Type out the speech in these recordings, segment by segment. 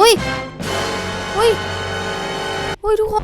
อุ้ยอุ้ยอุ้ยทุกคน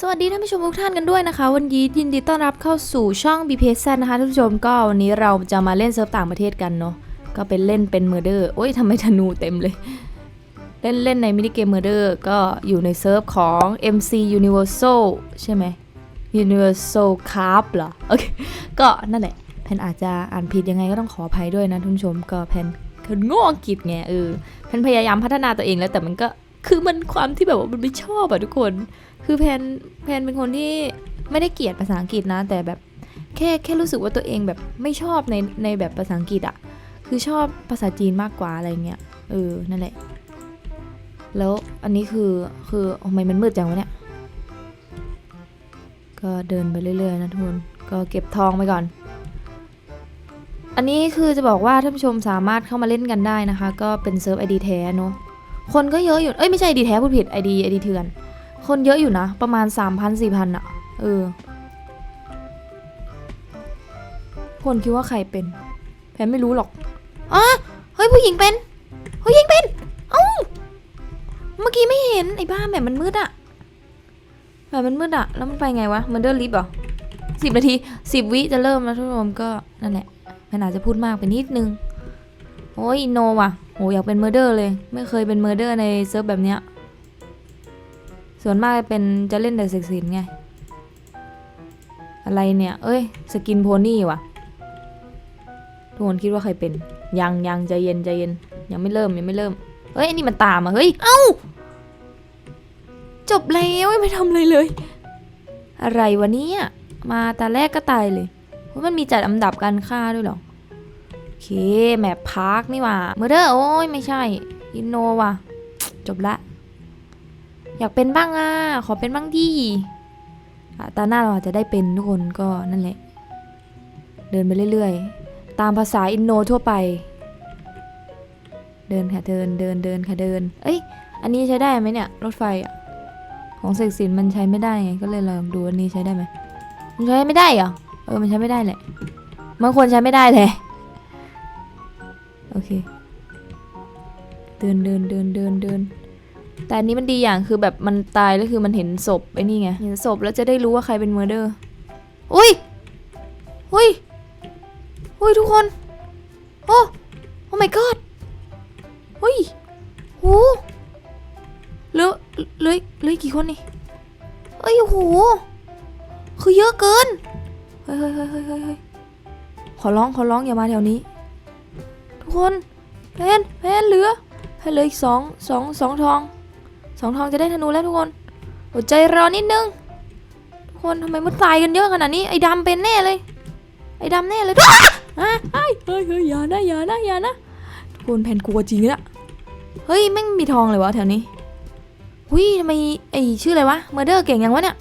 สวัสดีท่านผู้ชมทุกท่านกันด้วยนะคะ วันนี้ยินดีต้อนรับเข้าสู่ช่อง b p s นะคะท่านผู้ชมก็วันนี้เราจะมาเล่นเซิร์ฟต่างประเทศกันเนาะก็เป็นเล่นเป็นเมอร์เดอร์โอ้ยทำไมธนูเต็มเลย เล่นเล่นในมินิเกมเมอร์เดอร์ก็อยู่ในเซิร์ฟของ MC Universal ใช่ไหม Universal Cup เหรอโอเคก็นั่นแหละแพนอาจจะอ่านผิดยังไงก็ต้องขออภัยด้วยนะท่านผู้ชมก็แพนคือโง่อังกฤษไงเออแพนพยายามพัฒนาตัวเองแล้วแต่มันก็ คือมันความที่แบบว่ามันไม่ชอบอะทุกคน คือแพนแพนเป็นคนที่ไม่ได้เกลียดภาษาอังกฤษนะ แต่แบบแค่แค่รู้สึกว่าตัวเองแบบไม่ชอบในในแบบภาษาอังกฤษอะคือชอบภาษาจีนมากกว่าอะไรเงี้ยเออนั่นแหละ แล้วอันนี้คือคือทำไมมันมืดจังวะเนี่ยก็เดินไปเรื่อยๆนะทุกคนก็เก็บทองไปก่อน อันนี้คือจะบอกว่าท่านผู้ชมสามารถเข้ามาเล่นกันได้นะคะ ก็เป็นเซิร์ฟไอดีแท้เนอะ คนก็เยอะอยู่ เอ้ยไม่ใช่ไอดีแท้พูดผิดไอดีไอดีเถื่อน คนเยอะอยู่นะ ประมาณ 3 0 0 0 4,000อะเออ คนคิดว่าใครเป็น แพนไม่รู้หรอกอะเฮ้ยผู้หญิงเป็น ผู้หญิงเป็น เอ้า เมื่อกี้ไม่เห็นไอ้บ้าแบบมันมืดอะแบบมันมืดอะแล้วมันไปไงวะ มันเดินลิฟต์เหรอสิบนาทีสิบวิจะเริ่มแล้วทุกคนก็นั่นแหละแพนอาจจะพูดมากไปนิดนึง โอ้ยอินโนว่ะโหอยากเป็นเมอร์เดอร์เลย ไม่เคยเป็นเมอร์เดอร์ในเซิร์ฟแบบเนี้ย ส่วนมากเป็นจะเล่นแต่เซ็กซินไง อะไรเนี่ย เอ้ย สกินโพนี่ว่ะ ทุกคนคิดว่าใครเป็น ยังยังใจเย็นใจเย็น ยังไม่เริ่มยังไม่เริ่ม เฮ้ยอนนี้มันตามอะ เฮ้ย เอ้า จบแล้วไม่ทำอะไรเลย อะไรวะเนี่ย มาตาแรกก็ตายเลยเพรามันมีจัดอันดับการฆ่าด้วยหรอ เคแมปพาร์คนี่ว่ะเมอร์เดอร์โอ้ยไม่ใช่ อินโนว่ะ จบละ อยากเป็นบ้างอะ ขอเป็นบ้างดีตาหน้าเราอาจจะได้เป็นทุกคนก็นั่นแหละ เดินไปเรื่อยๆ ตามภาษาอินโนทั่วไป เดินค่ะเดินเดินเดินค่ะเดิน เอ้ย อันนี้ใช้ได้ไหมเนี่ย รถไฟอะของเสกสินมันใช้ไม่ได้ไงก็เลยลองดูอันนี้ใช้ได้ไหมมันใช้ไม่ได้เหรอเออมันใช้ไม่ได้แหละมันควรใช้ไม่ได้เลย เค เดินเดินเดินเดินเดินแต่อันนี้มันดีอย่างคือแบบมันตายแล้วคือมันเห็นศพไอ้นี่ไงเห็นศพแล้วจะได้รู้ว่าใครเป็นเมอร์เดอร์อุ้ยอุ้ยอุ้ยทุกคนโอ้โอ้ my god อุ้ยโหเหลือเหลือเหลือกี่คนนี่เอ้ยโอ้โหคือเยอะเกินเฮ้ยเฮ้ยเฮ้ยเฮ้ยเฮ้ยขอร้องขอร้องอย่ามาแถวนี้ ทุกคนแพนแพนเหลือแพนเหลืออีกสองสองสองทองสองทองจะได้ธนูแล้วทุกคนอดใจรอนิดนึงทุกคนทำไมมันตายกันเยอะขนาดนี้ไอ้ดำเป็นแน่เลย ไอ้ดำแน่เลยอ้าอะเฮ้ยเฮ้ยเฮ้ยอย่านะอย่านะอย่านะทุกคนแผนกลัวจริงละเฮ้ยแม่งมีทองเลยวะแถวนี้หุยทำไมไอ้ชื่ออะไรวะเมอร์เดอร์เก่งยังวะเนี่ย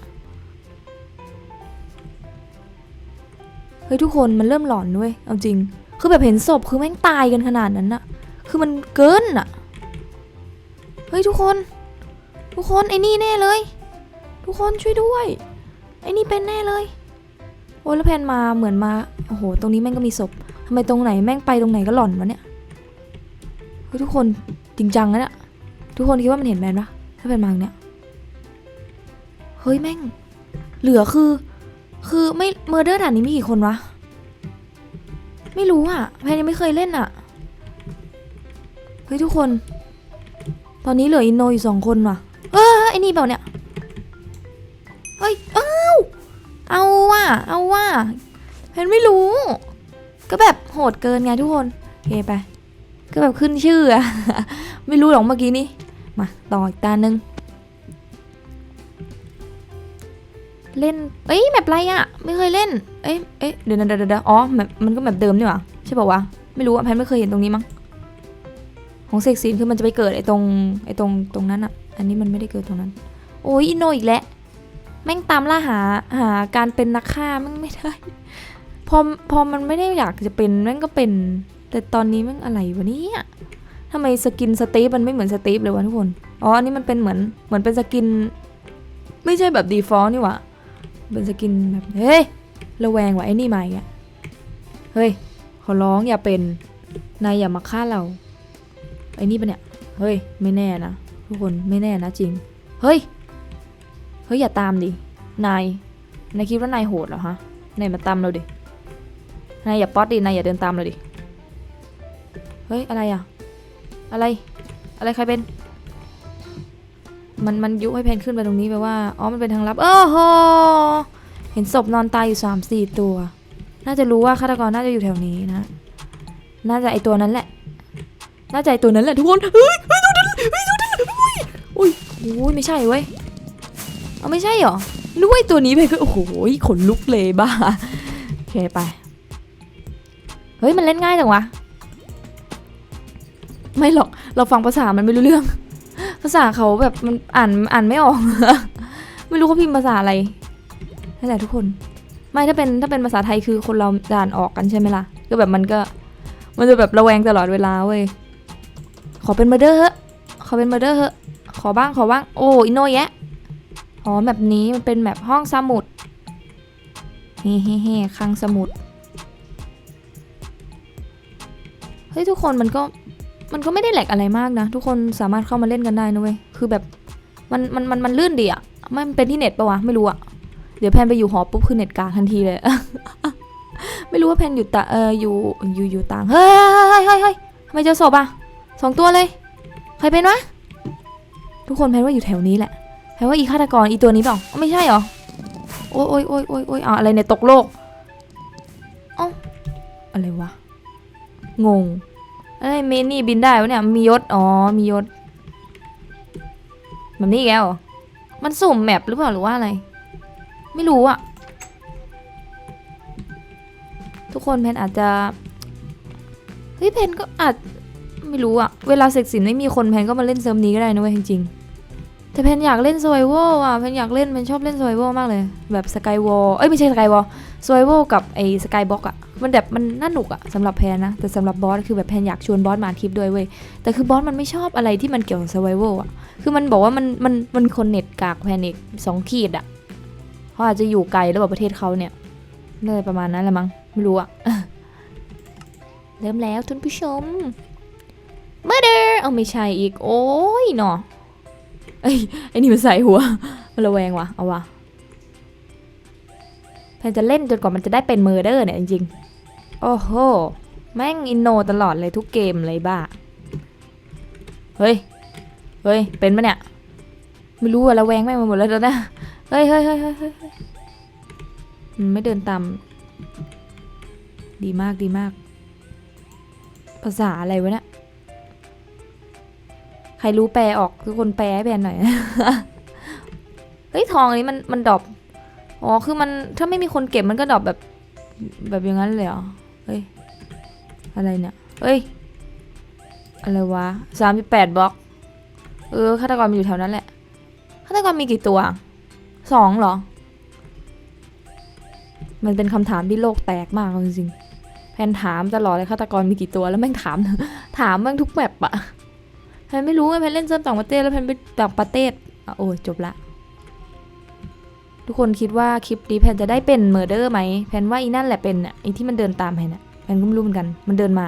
เฮ้ยทุกคนมันเริ่มหลอนด้วยเอาจริง คือแบบเห็นศพคือแม่งตายกันขนาดนั้นน่ะคือมันเกินอะเฮ้ยทุกคน ทุกคนไอ้นี่แน่เลย ทุกคนช่วยด้วย ไอ้นี่เป็นแน่เลย โอ้แล้วแพนมาเหมือนมา โอ้โห ตรงนี้แม่งก็มีศพทำไมตรงไหนแม่งไปตรงไหนก็หล่อนวะเนี่ยเฮ้ยทุกคนจริงจังนะเนี่ยทุกคนคิดว่ามันเห็นแมนปะถ้าแพนมาอย่างเนี่ย เฮ้ยแม่ง เหลือคือ คือไม่เมอร์เดอร์ด่านนี้มีกี่คนวะ ไม่รู้อะแพนยังไม่เคยเล่นอะ เฮ้ยทุกคน ตอนนี้เหลืออินโนอยู่สองคนว่ะ เออไอ้นี่เปล่าเนี่ย เฮ้ย เอ้า เอาว่ะ เอาว่ะแพนไม่รู้ ก็แบบโหดเกินไงทุกคนโอเคไป ก็แบบขึ้นชื่ออะไม่รู้หรอกเมื่อกี้นี้มาต่ออีกตาหนึ่ง เล่น เอ้ยแบบไรอะไม่เคยเล่น เอ้ยเอ้ยเดี๋ยวนเดี๋ยวเดี๋ยวอ๋อแบบมันก็แบบเดิมนี่หว่าใช่ป่าวะไม่รู้อะแพนไม่เคยเห็นตรงนี้มั้งของเซกซีนคือมันจะไปเกิดไอ้ตรงไอ้ตรงตรงนั้นอะอันนี้มันไม่ได้เกิดตรงนั้น โอ้ยอินโนอีกแล้วแม่งตามล่าหาหาการเป็นนักฆ่าแม่งไม่ได้พอพอมันไม่ได้อยากจะเป็นแม่งก็เป็น แต่ตอนนี้แม่งอะไรวะเนี่ยทำไมสกินสตีฟมันไม่เหมือนสตีฟเลยวะทุกคน อ๋อ อันนี้มันเป็นเหมือนเหมือนเป็นสกิน ไม่ใช่แบบดีฟอลต์นี่หวะ เป็นสกินแบบเฮ้ยระแวงว่ะไอ้นี่มาอีกอะเฮ้ยขอร้องอย่าเป็นนายอย่ามาฆ่าเราไอ้นี่ปะเนี่ยเฮ้ยไม่แน่นะทุกคนไม่แน่นะจริง เฮ้ยเฮ้ยอย่าตามดินายนายคิดว่านายโหดเหรอฮะนายมาตามเราดินายอย่าป๊อตดินายอย่าเดินตามเราดิเฮ้ยอะไรอะอะไร อะไรใครเป็น มันมันยุให้เพนขึ้นไปตรงนี้แปลว่า อ๋อ มันเป็นทางลับโอ้โห เห็นศพนอนตายอยู่สามสี่ตัว น่าจะรู้ว่าฆาตกรน่าจะอยู่แถวนี้นะ น่าจะไอตัวนั้นแหละ น่าจะไอตัวนั้นแหละทุกคน เฮ้ยเฮ้ยตัวนั้นเฮ้ยตัวนั้นอุ้ยอุ้ยไม่ใช่เว้ย เอาไม่ใช่เหรอนึกว่าไอตัวนี้ไปก็โอ้โหขนลุกเลยบ้า โอเคไป เฮ้ยมันเล่นง่ายจังวะ ไม่หรอก เราฟังภาษามันไม่รู้เรื่อง ภาษาเขาแบบมันอ่านอ่านไม่ออก ไม่รู้เขาพิมพ์ภาษาอะไรนั่นแหละทุกคน ไม่ถ้าเป็นถ้าเป็นภาษาไทยคือคนเราอ่านออกกันใช่ไหมล่ะ ก็แบบมันก็ มันจะแบบระแวงตลอดเวลาเว้ย ขอเป็นมาเดอร์เฮอะ ขอเป็นมาเดอร์เฮอะ ขอบ้างขอบ้าง โอ้อินโนแยะ อ๋อแบบนี้มันเป็นแบบห้องสมุด เฮ้เฮ้เฮ้คลังสมุด เฮ้ยทุกคนมันก็ มันก็ไม่ได้แหลกอะไรมากนะ ทุกคนสามารถเข้ามาเล่นกันได้นะเว้ย คือแบบมันมันมันมันลื่นดีอะไม่มันเป็นที่เน็ตปะวะ ไม่รู้อะเดี๋ยวแพนไปอยู่หอปุ๊บคือเน็ตกากทันทีเลย ไม่รู้ว่าแพนอยู่ตาเอออยู่อยู่อยู่ต่างเฮ้ยเฮ้ยเฮ้ยเฮ้ยทำไมเจอศพอะสองตัวเลย ใครเป็นวะ ทุกคนแพนว่าอยู่แถวนี้แหละแปลว่าอีฆาตกรอีตัวนี้เปล่า ไม่ใช่หรอ โอ้ยโอ้ยโอ้ยโอ้ยโอ้ยอะอะไรเนี่ยตกโลกเอ้าอะไรวะ งง อะไรเมนี่บินได้วะเนี่ยมียศอ๋อมียศแบบนี้อีกแล้วเหรอมันสุ่มแมปหรือเปล่าหรือว่าอะไร ไม่รู้อะทุกคนเพนอาจจะเฮ้ยเพนก็อาจไม่รู้อะเวลาเสกสินไม่มีคนเพนก็มาเล่นเซิร์ฟนี้ก็ได้นะเว้ยจริงๆ แต่เพนอยากเล่น survival อะเพนอยากเล่นเพนชอบเล่น survival มากเลย แบบ skywall เอ้ยไม่ใช่ skywall survival กับไอ้ skybox อะมันแบบมันน่าหนุกอะสำหรับแพนนะ แต่สำหรับบอสคือแบบแพนอยากชวนบอสมาอัดคลิปด้วยเว้ยแต่คือบอสมันไม่ชอบอะไรที่มันเกี่ยวกับ survival อะคือมันบอกว่ามันมันมันคนเน็ตกากแพนอีกสองขีดอะเขาอาจจะอยู่ไกลแล้วแบบประเทศเขาเนี่ยเลยประมาณนั้นแหละมั้งไม่รู้อะเริ่มแล้วท่านผู้ชม murder เอาไม่ใช่อีก โอ้ยเนาะ เอ้ไอ้นี่มันใส่หัว มันระแวงว่ะ เอาว่ะแพนจะเล่นจนกว่ามันจะได้เป็นเมอร์เดอร์เนี่ยจริงๆ โอ้โห แม่งอินโนตลอดเลยทุกเกมเลยบ้า เฮ้ย เฮ้ย เป็นปะเนี่ย ไม่รู้อะระแวงแม่งมาหมดแล้วนะ เฮ้ยเฮ้ยเฮ้ยเฮ้ยเฮ้ยเฮ้ยมันไม่เดินตาม ดีมากดีมาก ภาษาอะไรวะเนี่ย ใครรู้แปลออกทุกคนแปลให้แพนหน่อย เฮ้ยทองอันนี้มันมันดรอปอ๋อคือมันถ้าไม่มีคนเก็บมันก็ดรอปแบบ แบบอย่างนั้นเลยเหรอเฮ้ยอะไรเนี่ยเฮ้ยอะไรวะสามสิบแปดบล็อก เออฆาตกรมันอยู่แถวนั้นแหละฆาตกรมีกี่ตัวสองเหรอ มันเป็นคำถามที่โลกแตกมากจริงๆแพนถามตลอดเลยฆาตกรมีกี่ตัวแล้วแม่งถาม ถามแม่งทุกแมปอะ แพนไม่รู้ไงแพนเล่นเซิร์ฟต่างประเทศแล้วแพนไปต่างประเทศอะโอ้ยจบละ ทุกคนคิดว่าคลิปนี้แพนจะได้เป็นเมอร์เดอร์ไหมแพนว่าอีนั่นแหละเป็นอะไอที่มันเดินตามแพนอะแพนก็ไม่รู้เหมือนกัน มันเดินมา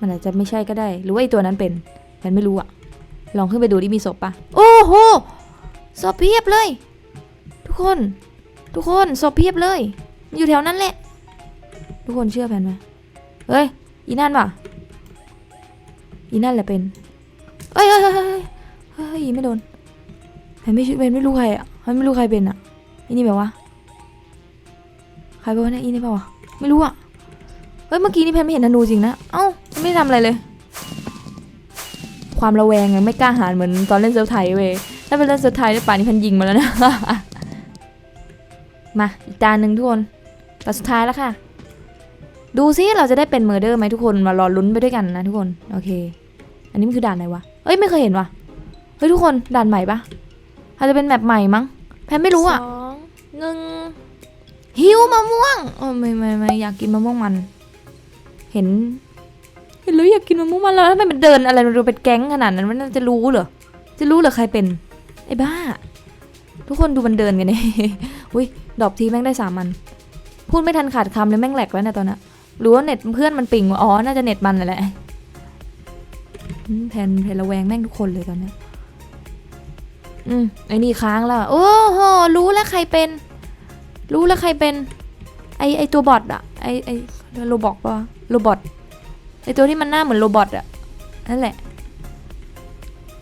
มันอาจจะไม่ใช่ก็ได้ หรือว่าไอตัวนั้นเป็นแพนไม่รู้อะ ลองขึ้นไปดูที่มีศพปะโอ้โหศพเพียบเลย ทุกคน ทุกคนศพเพียบเลย อยู่แถวนั้นแหละ ทุกคนเชื่อแพนไหมเฮ้ย อีนั่นปะ อีนั่นแหละเป็นเอ้ยเอ้ยเอ้ยเอ้ยเฮ้ยไม่โดนแพนไม่ชื่อเป็นไม่รู้ใครอะแพนไม่รู้ใครเป็นอะอีนี่แบบว่าใครเป็นวะเนี่ยอีนี่เปล่าวะไม่รู้อะเฮ้ยเมื่อกี้นี่แพนไม่เห็นธนูจริงนะเอ้าไม่ได้ทำอะไรเลย ความระแวงไงไม่กล้าหาญเหมือนตอนเล่นเซิร์ฟไทยเว้ยถ้าเป็นเล่นเซิร์ฟไทยได้ป่านนี้แพนยิงมาแล้วนะมาอีกตาหนึ่งทุกคนตาสุดท้ายแล้วค่ะ ดูซิเราจะได้เป็นเมอร์เดอร์ไหมทุกคนมารอลุ้นไปด้วยกันนะทุกคนโอเค อันนี้มันคือด่านไหนวะเอ้ยไม่เคยเห็นวะเฮ้ยทุกคนด่านใหม่ปะอาจจะเป็นแมปใหม่มั้งแพนไม่รู้อะสองหนึ่งหิวมะม่วงโอ้ไม่ไม่ไม่อยากกินมะม่วงมัน เห็น เห็นแล้วอยากกินมะม่วงมันแล้วทำไมมันเดินอะไรมันดูเป็นแก๊งขนาดนั้นมันจะรู้เหรอจะรู้เหรอใครเป็นไอ้บ้า ทุกคนดูมันเดินกันเนี่ยอุ้ยดอกทีแม่งได้สามมัน พูดไม่ทันขาดคำเลยแม่งแหลกแล้วเนะตอนนั้น หรือว่าเน็ตเพื่อนมันปิงวะอ๋อ น่าจะเน็ตมันแหละแทนแทนระแวงแม่งทุกคนเลยตอนเนี้ยอืมไอ้นี่ค้างแล้ว โอ้โห รู้แล้วใครเป็น รู้แล้วใครเป็น ไอไอตัวบอทอะไอไอโรบอกปะโรบอทไอตัวที่มันหน้าเหมือนโรบอทอะนั่นแหละ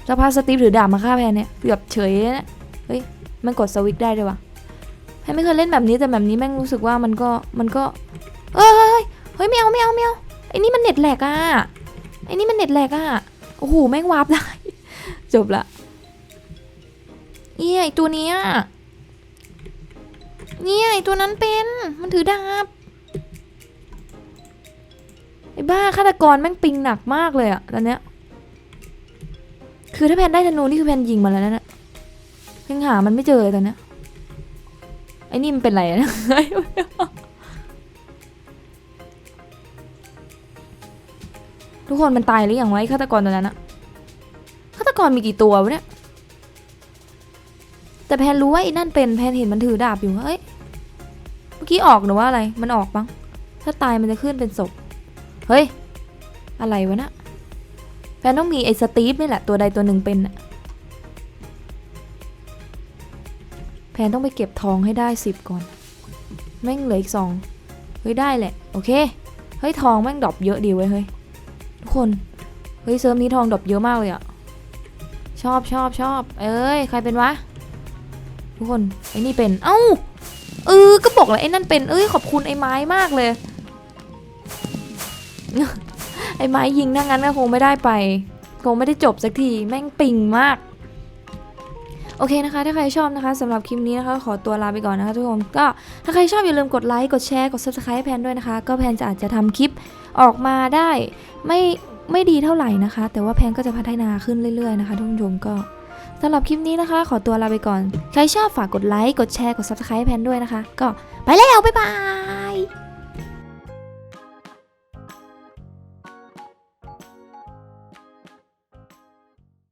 สภาพสตีฟถือดาบมาฆ่าแพนเนี่ยเกือบเฉยเลยนะเฮ้ย มันกดสวิตได้ด้วยวะแพนไม่เคยเล่นแบบนี้แต่แบบนี้แม่งรู้สึกว่ามันก็มันก็ เอ้ย เฮ้ยเฮ้ยไม่เอาไม่เอาไม่เอาไอ้นี่มันเน็ตแหลกอะไอ้นี่มันเน็ตแหลกอะโอ้โหแม่งวาร์ปได้ จบละเอี้ยไอตัวเนี้ยเนี่ยไอตัวนั้นเป็นมันถือดาบไอ้บ้าฆาตกรแม่งปิงหนักมากเลยอะตอนเนี้ยคือถ้าแพนได้ธนูนี่คือแพนยิงมาแล้วนะเนี่ยยังหามันไม่เจอเลยตอนเนี้ยไอ้นี่มันเป็นไรอะ ทุกคนมันตายหรือยังไอ้ฆาตกรตัวนั้นอะฆาตกรมีกี่ตัววะเนี่ย แต่แพนรู้ว่าไอ้นั่นเป็นแพนเห็นมันถือดาบอยู่เฮ้ย เมื่อกี้ออกหรือว่าอะไร มันออกบ้างถ้าตายมันจะขึ้นเป็นศพ เฮ้ย อะไรวะนะแฟนต้องมีไอ้สตีฟนี่แหละตัวใดตัวหนึ่งเป็นน่ะแพนต้องไปเก็บทองให้ได้สิบก่อน แม่งเหลืออีกสองเฮ้ยได้แหละ โอเค เฮ้ยทองแม่งดรอปเยอะดีเว้ยเฮ้ย ทุกคน เฮ้ยเซิร์ฟนี้ทองดรอปเยอะมากเลยอะชอบชอบชอบ เอ้ย ใครเป็นวะ ทุกคน ไอ้นี่เป็น เอ้า เออ ก็บอกแล้วไอ้นั่นเป็น เอ้ย ขอบคุณไอ้ไม้มากเลย ไอ้ไม้ยิงถ้างั้นก็คงไม่ได้ไป คงไม่ได้จบสักที แม่งปิงมาก โอเคนะคะ ถ้าใครชอบนะคะสำหรับคลิปนี้นะคะ ขอตัวลาไปก่อนนะคะทุกคนก็ถ้าใครชอบอย่าลืมกดไลค์กดแชร์กด subscribe ให้แพนด้วยนะคะ ก็แพนจะอาจจะทำคลิปออกมาได้ไม่ไม่ดีเท่าไหร่นะคะ แต่ว่าแพนก็จะพัฒนาขึ้นเรื่อยๆนะคะทุกผู้ชมก็สำหรับคลิปนี้นะคะ ขอตัวลาไปก่อน ใครชอบฝากกดไลค์กดแชร์กด subscribe แพนด้วยนะคะ ก็ไปแล้วบ๊ายบาย